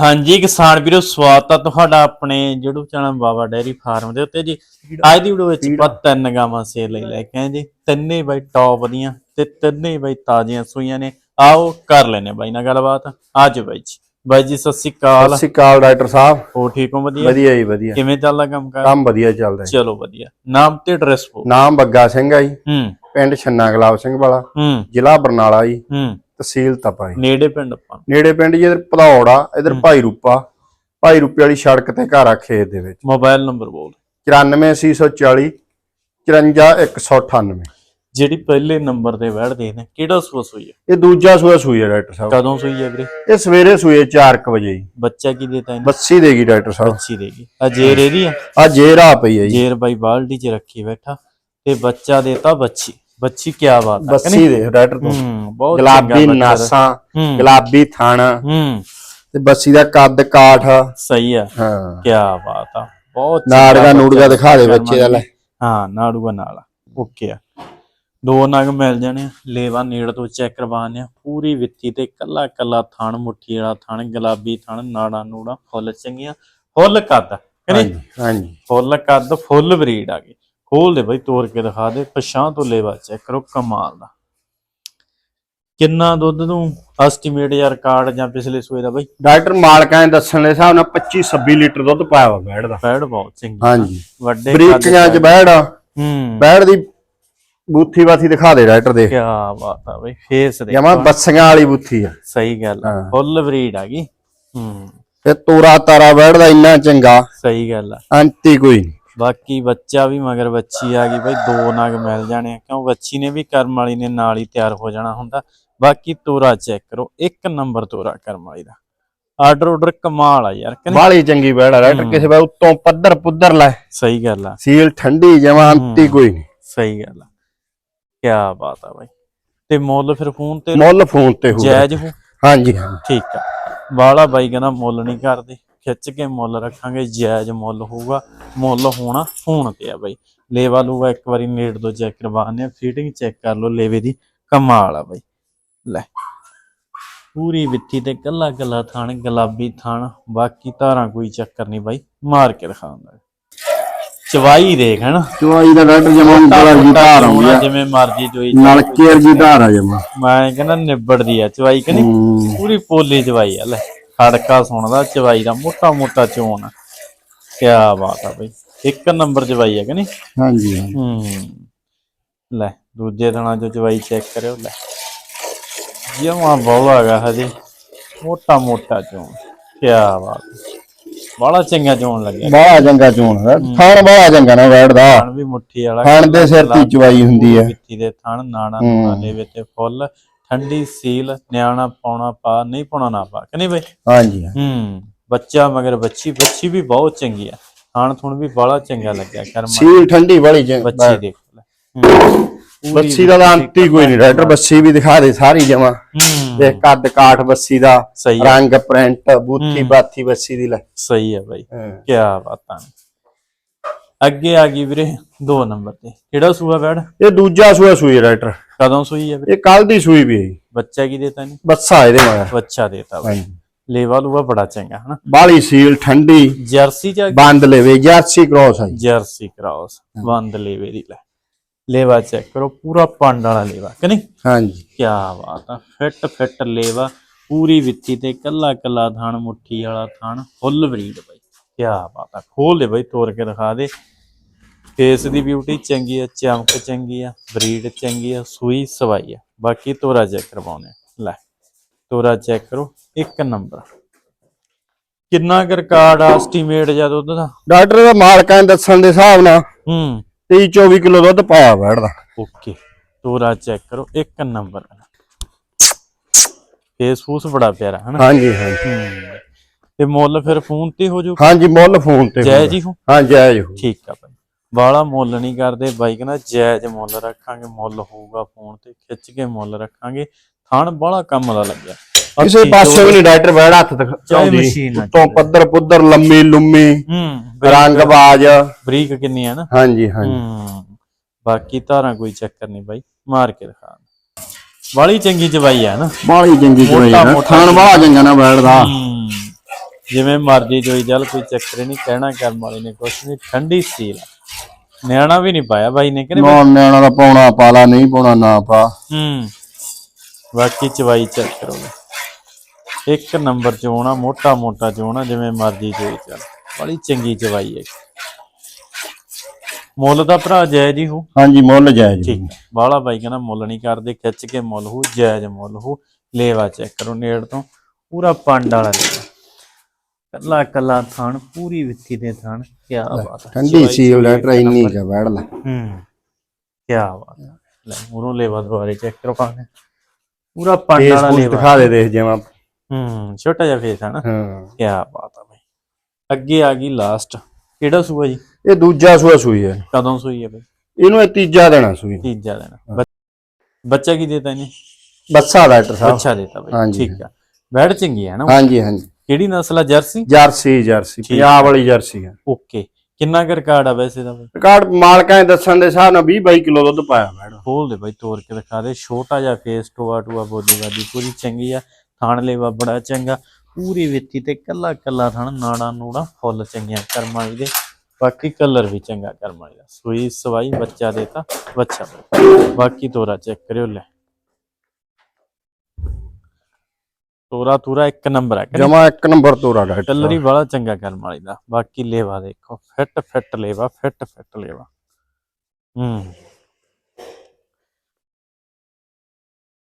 ਹਾਂਜੀ ਕਿਸਾਨ ਵੀਰੋ ਸਵਾਗਤ ਆ ਤੁਹਾਡਾ ਆਪਣੇ YouTube channel Baba dairy farm ਦੇ ਉੱਤੇ ਜੀ। ਅੱਜ ਦੀ ਵੀਡੀਓ ਵਿੱਚ ਆਪਾਂ ਤਿੰਨ ਗਾਵਾਂ ਸੇਲ ਲਈ ਲੈ ਕੇ ਆਏ ਜੀ। ਤਿੰਨੇ ਬਾਈ ਟੌਪ ਦੀਆਂ ਤੇ ਤਿੰਨੇ ਬਾਈ ਤਾਜ਼ੀਆਂ ਸੂਈਆਂ ਨੇ। ਆਓ ਕਰ ਲੈਨੇ ਬਾਈ ਨਾਲ ਗੱਲਬਾਤ। ਅੱਜ ਬਾਈ ਜੀ। ਬਾਈ ਜੀ ਸਤਿ ਸ਼੍ਰੀ ਸਤਿ ਅਕਾਲ ਸ਼੍ਰੀ ਅਕਾਲ ਡਾਕਟਰ ਸਾਹਿਬ। ਹੋ ਠੀਕ ਹੋ? ਵਧੀਆ? ਵਧੀਆ ਜੀ ਵਧੀਆ। ਕਿਵੇਂ ਚੱਲਦਾ ਕੰਮ ਕਰ? ਕੰਮ ਵਧੀਆ ਚੱਲਦਾ। ਚਲੋ ਵਧੀਆ। ਨਾਮ ਤੇ ਐਡਰੈਸ ਬੋ ਨਾਮ ਬੱਗਾ ਸਿੰਘ ਆ ਜੀ। ਹੂੰ। ਪਿੰਡ ਛੰਨਾ ਗੁਲਾਬ ਸਿੰਘ ਵਾਲਾ। ਹੂੰ। ਜ਼ਿਲ੍ਹਾ ਬਰਨਾਲਾ ਜੀ। ਹੂੰ। ਤਹਿਸੀਲ ਤਪਾ ਜੀ ਨੇੜੇ ਪਿੰਡ ਆਪਾਂ। ਨੇੜੇ ਪਿੰਡ ਜੀ ਇਧਰ ਭਦੌੜ ਆ ਇਧਰ ਭਾਈ ਰੂਪਾ। ਭਾਈ ਰੂਪੇ ਵਾਲੀ ਸੜਕ ਤੇ ਘਰ ਆ ਖੇਤ ਦੇ ਵਿੱਚ। ਮੋਬਾਈਲ ਨੰਬਰ ਬੋਲ। 94840 54198 ਜਿਹੜੀ ਪਹਿਲੇ ਨੰਬਰ ਤੇ ਬੈਠਦੇ ਨੇ ਕਿਹੜਾ ਸੂਆ ਸੂਈ ਹੈ ਇਹ ਦੂਜਾ ਸੂਆ ਸੂਈ ਹੈ ਡਾਕਟਰ ਸਾਹਿਬ। ਕਦੋਂ ਸੂਈ ਹੈ ਵੀਰੇ? ਇਹ ਸਵੇਰੇ ਸੂਏ 4:00 ਵਜੇ ਬੱਚਾ ਕੀ ਦੇਤਾ ਇਹਨੇ? ਬੱਸੀ ਦੇਗੀ ਡਾਕਟਰ ਸਾਹਿਬ। ਬੱਚੀ ਦੇਗੀ ਆ ਜੇਰ ਇਹਦੀ ਆ? ਆ ਜੇਰਾ ਪਈ ਹੈ ਜੀ। ਜੇਰ ਬਾਈ ਬਾਲਟੀ 'ਚ ਰੱਖੀ ਬੈਠਾ। ਤੇ ਬੱਚਾ ਦੇਤਾ ਬੱਚੀ। ਬੱਚੀ ਕੀ ਬਾਤ ਆ ਬੱਸੀ ਦੇ ਡਾਕਟਰ ਤੋਂ। ਹੂੰ ਬਹੁਤ ਗੁਲਾਬੀ ਨਾਸਾਂ ਹੂੰ। ਗੁਲਾਬੀ ਥਣ। ਹੂੰ। ਤੇ ਬੱਸੀ ਦਾ ਕੱਦ ਕਾਠ ਸਹੀ ਆ। ਹਾਂ। ਕੀ ਬਾਤ ਆ ਬਹੁਤ ਨਾੜਗਾ ਨੂੜਗਾ ਦਿਖਾ ਦੇ ਬੱਚੇ ਦਾ ਲੈ। ਹਾਂ ਨਾੜੂਗਾ ਨਾਲ ਓਕੇ ਆ। ਦੋ ਨਗ ਮਿਲ ਜਾਣੇ ਲੇਵਾ ਨੇੜ ਤੋਂ ਚੈੱਕ ਕਰਵਾਉਂਦੇ ਆ। ਪੂਰੀ ਵਿੱਥੀ ਤੇ ਕੱਲਾ ਕੱਲਾ ਥਣ ਮੁੱਠੀ ਵਾਲਾ ਥਣ ਗੁਲਾਬੀ ਥਣ ਨਾੜਾ ਨੂੜਾ ਫੁੱਲ ਚੰਗੀਆਂ। ਫੁੱਲ ਕੱਦ ਕਨੇ ਹਾਂਜੀ ਹਾਂਜੀ। ਫੁੱਲ ਕੱਦ ਫੁੱਲ ਬਰੀਡ ਆ ਗਈ। ਖੋਲ ਦੇ ਬਈ ਤੋੜ ਕੇ ਦਿਖਾ ਦੇ ਪਛਾਂ ਤੋਂ ਲੇਵਾ ਚੈੱਕ ਕਰੋ ਕਮਾਲ ਦਾ। ਕਿੰਨਾ ਦੁੱਧ ਨੂੰ ਐਸਟੀਮੇਟ ਯਾਰ ਕਾਰਡ ਜਾਂ ਪਿਛਲੇ ਸੂਏ ਦਾ ਬਈ? ਡਾਕਟਰ ਮਾਲਕਾਂ ਦੇ ਦੱਸਣ ਦੇ ਹਿਸਾਬ ਨਾਲ 25 26 ਲੀਟਰ ਦੁੱਧ ਪਾਇਆ ਵਾ ਬੈੜ ਦਾ। ਫੈੜ ਬਹੁਤ ਚੰਗੀ। ਹਾਂਜੀ। ਵੱਡੇ ਬਰੀਕੀਆਂ ਚ ਬੈੜ ਆ। ਹੂੰ। ਬੈੜ ਦੀ ਬੂਥੀ ਬਾਥੀ ਦਿਖਾ ਦੇ ਡਾਕਟਰ ਦੇ। ਕੀ ਬਾਤ ਆ ਬਈ ਫੇਸ ਦੇ ਜਮਾ ਬੱਸੀਆਂ ਵਾਲੀ ਬੂਥੀ ਆ। ਸਹੀ ਗੱਲ ਆ। ਫੁੱਲ ਬਰੀਡ ਆ ਗਈ। ਹੂੰ। ਤੇ ਤੋਰਾ ਤਾਰਾ ਬੈੜ ਦਾ ਇੰਨਾ ਚੰਗਾ। ਸਹੀ ਗੱਲ ਆ। ਅੰਤੀ ਕੋਈ ਨਹੀਂ ਬਾਕੀ ਬੱਚਾ ਵੀ ਮਗਰ ਬੱਚੀ ਆ ਗਈ ਬਈ ਦੋ ਨਗ ਮਿਲ ਜਾਣੇ ਕਿਉਂ? ਬੱਚੀ ਨੇ ਵੀ ਕਰਮ ਵਾਲੀ ਨੇ ਨਾਲ ਹੀ ਤਿਆਰ ਹੋ ਜਾਣਾ ਹੁੰਦਾ। ਬਾਕੀ ਤੋਰਾ ਚੈੱਕ ਕਰੋ ਇੱਕ ਨੰਬਰ ਤੋਰਾ ਕਰਮ ਵਾਲੀ ਦਾ। ਆਰਡਰ ਆਰਡਰ ਕਮਾਲ ਆ ਯਾਰ? ਬਾਲੀ ਚੰਗੀ ਬੈੜ ਡਾਕਟਰ ਕਿਸੇ ਵੇ ਉੱਤੋਂ ਪੱਧਰ ਪੁੱਧਰ ਲੈ। ਸਹੀ ਗੱਲ ਆ। ਸੀਲ ਠੰਡੀ ਜਮਾ ਅੰਤੀ ਕੋਈ ਨਹੀਂ। ਸਹੀ ਗੱਲ ਆ। ਕੀ ਬਾਤ ਆ ਬਾਈ। ਤੇ ਮੁੱਲ ਫਿਰ ਫੋਨ ਤੇ? ਮੁੱਲ ਫੋਨ ਤੇ ਹੋਊਗਾ। ਜਾਇਜ਼ ਹੋ ਹਾਂਜੀ ਹਾਂਜੀ। ਠੀਕ ਆ। ਬਾਲਾ ਬਾਈ ਕਹਿੰਦਾ ਮੁੱਲ ਨਹੀਂ ਕਰਦੇ। ਖਿੱਚ ਕੇ ਮੁੱਲ ਰੱਖਾਂਗੇ ਜਾਇਜ਼ ਮੁੱਲ ਹੋਊਗਾ ਮੁੱਲ ਹੋਣਾ ਫੋਨ ਤੇ ਆ ਬਾਈ। ਲੇਵਾ ਲੂਗਾ ਇੱਕ ਵਾਰੀ ਨੇੜ ਤੋਂ ਚੈੱਕ ਕਰਵਾਉਂਦੇ ਆ ਫਿਟਿੰਗ ਚੈੱਕ ਕਰ ਲਓ ਲੇਵੇ ਦੀ ਕਮਾਲ ਆ ਬਾਈ। ਲੈ ਪੂਰੀ ਵਿੱਥੀ ਤੇ ਕੱਲਾ ਕੱਲਾ ਥਣ ਗੁਲਾਬੀ ਥਣ ਬਾਕੀ ਧਾਰਾਂ ਕੋਈ ਚੱਕਰ ਨਹੀਂ ਬਾਈ ਮਾਰ ਕੇ ਦਿਖਾਉਂਦਾ। ਚਵਾਈ ਦੇਖ ਹਨਾ ਚਵਾਈ ਦਾ ਡਾਕਟਰ ਜਮਾ ਉਂਗਲ ਜੀ ਧਾਰ ਆਉਂਦੀ ਆ। ਜਿਵੇਂ ਮਰਜ਼ੀ ਚੋਈ ਨਲਕੇ ਵਰਗੀ ਧਾਰ ਆ ਜਮਾ। ਮੈਂ ਕਹਿੰਦਾ ਨਿਬੜਦੀ ਆ ਚਵਾਈ ਕਿ ਨਹੀਂ? ਹੂੰ। ਪੂਰੀ ਪੋਲੀ ਚਵਾਈ ਆ ਲੈ। ਖੜਕਾ ਸੁਣਦਾ ਚਵਾਈ ਦਾ ਮੋਟਾ ਮੋਟਾ ਚੋਣ। ਕੀ ਬਾਤ ਆ ਬਈ। ਇੱਕ ਨੰਬਰ ਚਵਾਈ ਆ ਕਿ ਨਹੀਂ? ਹਾਂਜੀ ਹੂੰ। ਲੈ ਦੂਜੇ ਦਿਨਾਂ ਚ ਚਵਾਈ ਚੈੱਕ ਕਰਿਓ ਲੈ। ਜਮਾ ਬੋਲਾ ਹੈਗਾ ਹਜੇ। ਮੋਟਾ ਮੋਟਾ ਚੋਣ। ਕੀ ਬਾਤ। ਬੜਾ ਚੰਗਾ ਚੋਣ ਲੱਗਿਆ। ਬੜਾ ਚੰਗਾ ਚੋਣ ਹੈ। ਥਾਣ ਬੜਾ ਚੰਗਾ ਨਾ ਬੈਠ ਦਾ ਥਣ ਵੀ ਮੁੱਠੀ ਵਾਲਾ ਥਣ ਦੇ ਸਿਰ ਤੇ ਚਵਾਈ ਹੁੰਦੀ ਹੈ ਮਿੱਟੀ ਦੇ ਥਣ ਨਾਣਾ ਲੈਵੇ ਤੇ ਫੁੱਲ। ਠੰਡੀ ਸੀਲ ਨਿਆਣਾ ਪਾਉਣਾ ਪਾ ਨਹੀਂ ਪਾਉਣਾ ਨਾ ਪਾ। ਕਿ ਨਹੀਂ ਬਈ? ਹਾਂਜੀ ਹੂੰ। ਬੱਚਾ ਮਗਰ ਬੱਚੀ ਬੱਚੀ ਵੀ ਬਹੁਤ ਚੰਗੀ ਆ। ਖਾਣ ਥੁਣ ਵੀ ਬੜਾ ਚੰਗਾ ਲੱਗਿਆ ਕਰਮ ਸੀਲ ਠੰਡੀ ਬੜੀ ਚ ਬੱਚੀ ਦੇਖ ਲੈ। ਹੂੰ। ਬੱਸੀ ਦਾ ਤਾਂ ਅੰਤ ਹੀ ਕੋਈ ਨਹੀਂ ਡਾਕਟਰ ਬੱਸੀ ਵੀ ਦਿਖਾ ਦੇ ਸਾਰੀ ਜਮਾ। ਹੂੰ। ਦੇਖ ਕੱਦ ਕਾਠ ਬੱਸੀ ਦਾ ਰੰਗ ਪ੍ਰਿੰਟ ਬੂਥੀ ਬਾਥੀ ਬੱਸੀ ਦੀ ਲੈ। ਸਹੀ ਆ ਬਾਈ। ਹਾਂ। ਕੀ ਬਾਤਾਂ ਨੇ। ਅੱਗੇ ਆ ਗਈ ਵੀਰੇ 2 ਨੰਬਰ ਤੇ। ਕਿਹੜਾ ਸੂਆ ਬੈੜ ਇਹ ਦੂਜਾ ਸੂਆ ਸੂਈ ਹੈ ਡਾਕਟਰ। ਕਦੋਂ ਸੂਈ ਵੀਰੇ? ਇਹ ਕੱਲ ਦੀ ਸੂਈ ਵੀ ਹੈ। ਬੱਚਾ ਕੀ ਦੇਤਾ ਨੇ ਬੱਸਾ ਇਹਦੇ ਮਗਰ ਬੱਚਾ ਦੇਤਾ ਬਾਈ ਲੇਵਾ ਲੂਆ ਬੜਾ ਚੰਗਾ ਹਨਾ? ਬਾਲੀ ਸੀਲ ਠੰਡੀ। ਜਰਸੀ ਚ ਬੰਦ ਲੈਵੇ ਜਰਸੀ ਕ੍ਰੋਸ ਹੈ। ਜਰਸੀ ਕਰਾਉਸ ਬੰਦ ਲੇਵੇ ਦੀ ਲੈ। ਲੇਵਾ ਚੈੱਕ ਕਰੋ ਪੂਰਾ ਪੰਡ ਵਾਲਾ ਲੇਵਾ ਕਿ ਨਹੀਂ? ਹਾਂਜੀ। ਕੀ ਬਾਤ ਆ ਫਿੱਟ ਫਿੱਟ ਲੇਵਾ ਪੂਰੀ ਵਿੱਥੀ ਤੇ ਕੱਲਾ ਕੱਲਾ ਥਣ ਮੁੱਠੀ ਵਾਲਾ ਥਣ ਫੁੱਲ ਬਰੀਡ ਕੀ ਬਾਤ ਆ ਖੋਲ ਦੇ ਬਾਈ ਤੋੜ ਕੇ ਦਿਖਾ ਦੇ। ਫੇਸ ਦੀ ਬਿਊਟੀ ਚੰਗੀ ਆ ਚਮਕ ਚੰਗੀ ਆ ਬਰੀਡ ਚੰਗੀ ਆ ਸੂਈ ਸਵਾਈ ਆ। ਬਾਕੀ ਤੋਰਾ ਚੈੱਕ ਕਰਵਾਉਣੇ। ਲੈ ਤੋਰਾ ਚੈੱਕ ਕਰੋ ਇੱਕ ਨੰਬਰ ਕਿੰਨਾ ਕੁ ਰਿਕਾਰਡ ਆ ਐਸਟੀਮੇਟ ਜਾਂ ਦੁੱਧ ਦਾ? ਡਾਕਟਰ ਦਾ ਮਾਲਕਾਂ ਦੇ ਦੱਸਣ ਦੇ ਹਿਸਾਬ ਨਾਲ ਹੂੰ। 23 24 ਕਿਲੋ ਦੁੱਧ ਪਾਇਆ ਬੈਠਦਾ। ਓਕੇ ਤੋਰਾ ਚੈੱਕ ਕਰੋ ਇੱਕ ਨੰਬਰ ਫੇਸ ਫੂਸ ਬੜਾ ਪਿਆਰਾ ਹਨਾ? ਹਾਂਜੀ ਹਾਂਜੀ। ਤੇ ਮੁੱਲ ਫਿਰ ਫੋਨ ਤੇ ਹੋ ਜਾਊ ਹਾਂਜੀ ਮੁੱਲ ਫੋਨ ਤੇ ਜੈ ਹੋਊਗਾ। ਜੀ ਹੋ ਹਾਂ ਜਾਇਜ਼ ਹੋ ਠੀਕ ਆ ਭਾਈ। ਬਾਲਾ ਮੁੱਲ ਨਹੀਂ ਕਰਦੇ ਬਾਈ ਕਹਿੰਦਾ ਜਾਇਜ਼ ਮੁੱਲ ਰੱਖਾਂਗੇ ਮੁੱਲ ਹੋਊਗਾ ਫੋਨ ਤੇ ਖਿੱਚ ਕੇ ਮੁੱਲ ਰੱਖਾਂਗੇ। ਥਣ ਬਾਲਾ ਕੰਮ ਦਾ ਲੱਗਿਆ। ਕਿਸੇ ਪਾਸੇ ਵੀ ਨਹੀਂ ਡਾਕਟਰ ਬੈਠ ਹੱਥ ਦਿਖਾਉਂਦੀ ਉੱਤੋਂ ਪੱਧਰ ਪੁੱਧਰ ਲੰਮੀ ਲੁੰਮੀ ਹੂੰ ਰੰਗ ਬਾਜ। ਬਰੀਕ ਕਿੰਨੀ ਆ ਨਾ? ਹਾਂਜੀ ਹਾਂਜੀ। ਹੂੰ ਬਾਕੀ ਧਾਰਾਂ ਕੋਈ ਚੱਕਰ ਨਹੀਂ ਬਾਈ ਮਾਰ ਕੇ ਦਿਖਾ। ਵਾਲੀ ਚੰਗੀ ਚਵਾਈ ਆ ਨਾ। ਬਾਲੀ ਚੰਗੀ ਮੋਟਾ- ਹੈ ਖਾਣ ਵਾਲਾ ਚੰਗਾ ਨਾ ਬੈਠਦਾ। ਹੂੰ। ਜਿਵੇਂ ਮਰਜ਼ੀ ਜੋਈ ਜਲ ਕੋਈ ਚੱਕਰ ਨਹੀਂ ਕਹਿਣਾ ਕਰਮ ਵਾਲੇ ਨੇ ਕੁਛ ਨਹੀਂ ਠੰਡੀ ਸੀਲ। ਨਿਆਣਾ ਵੀ ਨਹੀਂ ਪਾਇਆ ਬਾਈ ਨੇ ਕਹਿੰਦੇ ਨਾ ਨਿਆਣਾ ਦਾ ਪਾਉਣਾ ਪਾਲਾ ਨਹੀਂ ਪਾਉਣਾ ਨਾ ਪਾ। ਹੂੰ। ਬਾਕੀ ਚਵਾਈ ਚੈੱਕ ਕਰੋ। ਇੱਕ ਨੰਬਰ ਚੋਣਾ ਮੋਟਾ ਮੋਟਾ ਚੋਣਾ ਜਿਵੇਂ ਮਰਜ਼ੀ ਜੋਈ ਚੱਲ ਬੜੀ ਚੰਗੀ ਚਵਾਈ ਹੈ। ਮੁੱਲ ਦਾ ਭਰਾ ਜਾਇਜ਼ ਹੀ ਹੋ। ਹਾਂਜੀ ਮੁੱਲ ਜਾਇਜ਼ ਠੀਕ। ਬਾਲਾ ਬਾਈ ਕਹਿੰਦਾ ਮੁੱਲ ਨਹੀਂ ਕਰਦੇ ਖਿੱਚ ਕੇ ਮੁੱਲ ਹੋ ਜਾਇਜ਼ ਮੁੱਲ ਹੋ। ਲੇਵਾ ਚੈੱਕ ਕਰੋ ਨੇੜ ਤੋਂ। ਪੂਰਾ ਪੰਡ ਵਾਲਾ ਲੇਵਾ। ਕੱਲਾ ਕੱਲਾ ਥਣ ਪੂਰੀ ਵਿੱਥੀ ਦੇ ਥਣ ਕੀ ਬਾਤ ਹੈ। ਠੰਡੀ ਸੀਲ ਲੈਟਰ ਇੰਨੀ ਕਾ ਬੈੜ ਲੈ ਹੂੰ ਕੀ ਬਾਤ ਹੈ। ਲੈ ਮੂਰੋਂ ਲੇਵਾ ਦੁਆਰੇ ਚੈੱਕ ਕਰੋ ਪਾਣੇ ਪੂਰਾ ਪੰਡ ਵਾਲਾ ਲੇਵਾ। ਦਿਖਾ ਦੇ ਦੇਖ ਜਿਵੇਂ ਹੂੰ ਛੋਟਾ ਜਿਹਾ ਫੇਸ ਹੈ ਨਾ। ਹਾਂ। ਕੀ ਬਾਤ ਹੈ ਬਾਈ। ਅੱਗੇ ਆ ਗਈ ਲਾਸਟ ਕਿਹੜਾ ਸੂਆ ਜੀ? ਇਹ ਦੂਜਾ ਸੂਆ ਸੂਈ ਹੈ। ਕਦੋਂ ਸੂਈ ਹੈ ਬਾਈ? ਇਹਨੂੰ ਇਹ ਤੀਜਾ ਦੇਣਾ ਸੂਈ ਤੀਜਾ ਦਿਨ ਬੱਚ- ਕੀ ਦੇਤਾ ਇਹਨੇ? ਬੱਸਾ ਡਾਕਟਰ ਸਾਹਿਬ। ਬੱਚਾ ਦੇਤਾ ਬਾਈ। ਠੀਕ ਆ। ਬੈੜ ਚੰਗੀ ਹੈ ਨਾ? ਹਾਂਜੀ ਹਾਂਜੀ। ਕਿਹੜੀ ਨਸਲ ਆ ਜਰਸੀ? ਜਰਸੀ ਜਰਸੀ ਪੰਜਾਬ ਵਾਲੀ ਜਰਸੀ ਹੈ ਓਕੇ। ਕਿੰਨਾ ਕੁ ਰਿਕਾਰਡ ਆ ਵੈਸੇ ਦਾ ਬਾਈ? ਰਿਕਾਰਡ ਮਾਲਕਾਂ ਦੇ ਦੱਸਣ ਦੇ ਹਿਸਾਬ ਨਾਲ 20 22 ਕਿਲੋ ਦੁੱਧ ਪਾਇਆ ਮੈਡਮ। ਖੋਲ ਦੇ ਬਾਈ ਤੋੜ ਕੇ ਦਿਖਾ ਦੇ। ਛੋਟਾ ਜਿਹਾ ਫੇਸ ਟੋਆ ਟੋਆ ਬੋਲੀ ਬਾਦੀ ਪੂਰੀ ਚੰਗੀ ਆ। ਥਾਣ ਲੇਵਾ ਬੜਾ ਚੰਗਾ। ਪੂਰੀ ਵਿੱਤੀ ਤੇ ਕੱਲਾ ਕੱਲਾ ਥਣ ਨਾੜਾ ਨੂੜਾ ਫੁੱਲ ਚੰਗੀਆਂ ਕਰਮਾਂ ਦੇ। ਬਾਕੀ ਕਲਰ ਵੀ ਚੰਗਾ ਕਰਮਾਂ ਦਾ। ਸੂਈ ਸਵਾਈ ਬੱਚਾ ਦੇਤਾ ਬੱਚਾ। ਬਾਕੀ ਤੋਰਾ ਚੈੱਕ ਕਰਿਓ ਲੈ। ਤੋਰਾ ਤੂਰਾ ਇੱਕ ਨੰਬਰ ਆ ਜਮਾ ਇੱਕ ਨੰਬਰ ਤੋਰਾ ਹੀ ਸਾਹਿਬ। ਬੜਾ ਚੰਗਾ ਕਰਮ ਵਾਲੀ ਦਾ ਬਾਕੀ ਲੇਵਾ ਦੇਖੋ ਫਿੱਟ ਫਿੱਟ ਲੇਵਾ ਫਿੱਟ ਫਿੱਟ ਲੇਵਾ। ਹੂੰ।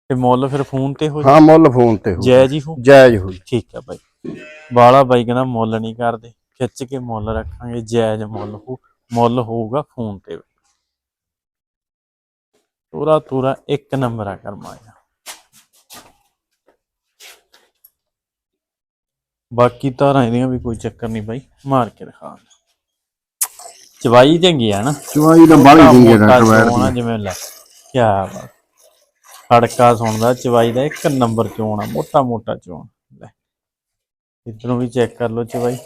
ਤੇ ਮੁੱਲ ਫਿਰ ਫੋਨ ਤੇ ਹੋ ਹਾਂ ਮੁੱਲ ਫੋਨ ਤੇ ਹੋ ਜਾਇਜ਼ ਹੀ ਹੋ ਜਾਇਜ਼ ਹੋਈ ਠੀਕ ਆ ਬਾਈ। ਬਾਲਾ ਬਾਈ ਕਹਿੰਦਾ ਮੁੱਲ ਨਹੀਂ ਕਰਦੇ ਖਿੱਚ ਕੇ ਮੁੱਲ ਰੱਖਾਂਗੇ ਜਾਇਜ਼ ਮੁੱਲ ਹੋ ਮੁੱਲ ਹੋਊਗਾ ਫੋਨ ਤੇ। ਤੋਰਾ ਤੋਰਾ ਇੱਕ ਨੰਬਰ ਆ ਕਰਮਾ ਬਾਕੀ ਧਾਰਾਂ ਇਹਦੀਆਂ ਵੀ ਕੋਈ ਚੱਕਰ ਨਹੀਂ ਬਾਈ ਮਾਰ ਕੇ ਦਿਖਾ ਚਵਾਈ ਚੰਗੀ ਆ ਨਾ। ਚਵਾਈ ਤਾਂ ਬਾਲੀ ਚੰਗੀ ਹੈ ਮੋਟਾ ਡਾਕਟਰ ਚੋਣ ਆ ਜਿਵੇਂ ਲੈ ਕੀ ਬਾਤ। ਖੜਕਾ ਸੁਣਦਾ ਚਵਾਈ ਦਾ ਇੱਕ ਨੰਬਰ ਚੋਣ ਆ ਮੋਟਾ ਮੋਟਾ ਚੋਣ। ਲੈ ਇਧਰੋਂ ਵੀ ਚੈੱਕ ਕਰ ਲਓ ਚਵਾਈ।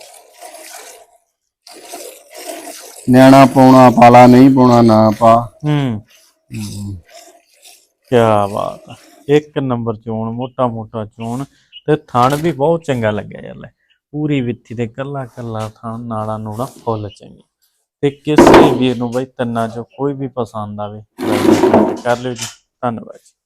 ਨਿਆਣਾ ਪਾਉਣਾ ਪਾਲਾ ਨਹੀਂ ਪਾਉਣਾ ਨਾ ਪਾ। ਹੂੰ। ਕੀ ਬਾਤ ਆ। ਇੱਕ ਨੰਬਰ ਚੋਣ ਮੋਟਾ ਮੋਟਾ ਚੋਣ। ਤੇ ਥਣ ਵੀ ਬਹੁਤ ਚੰਗਾ ਲੱਗਿਆ ਯਾਰ ਲੈ। ਪੂਰੀ ਵਿੱਥੀ ਤੇ ਕੱਲਾ ਕੱਲਾ ਥਣ, ਨਾੜਾ ਨੂੜਾ ਫੁੱਲ ਚੰਗੀ ਤੇ ਕਿਸੇ ਵੀਰ ਨੂੰ ਬਈ ਤਿੰਨਾਂ ਚੋਂ ਕੋਈ ਵੀ ਪਸੰਦ ਆਵੇ ਕਰ ਲਿਓ ਜੀ। ਧੰਨਵਾਦ ਜੀ।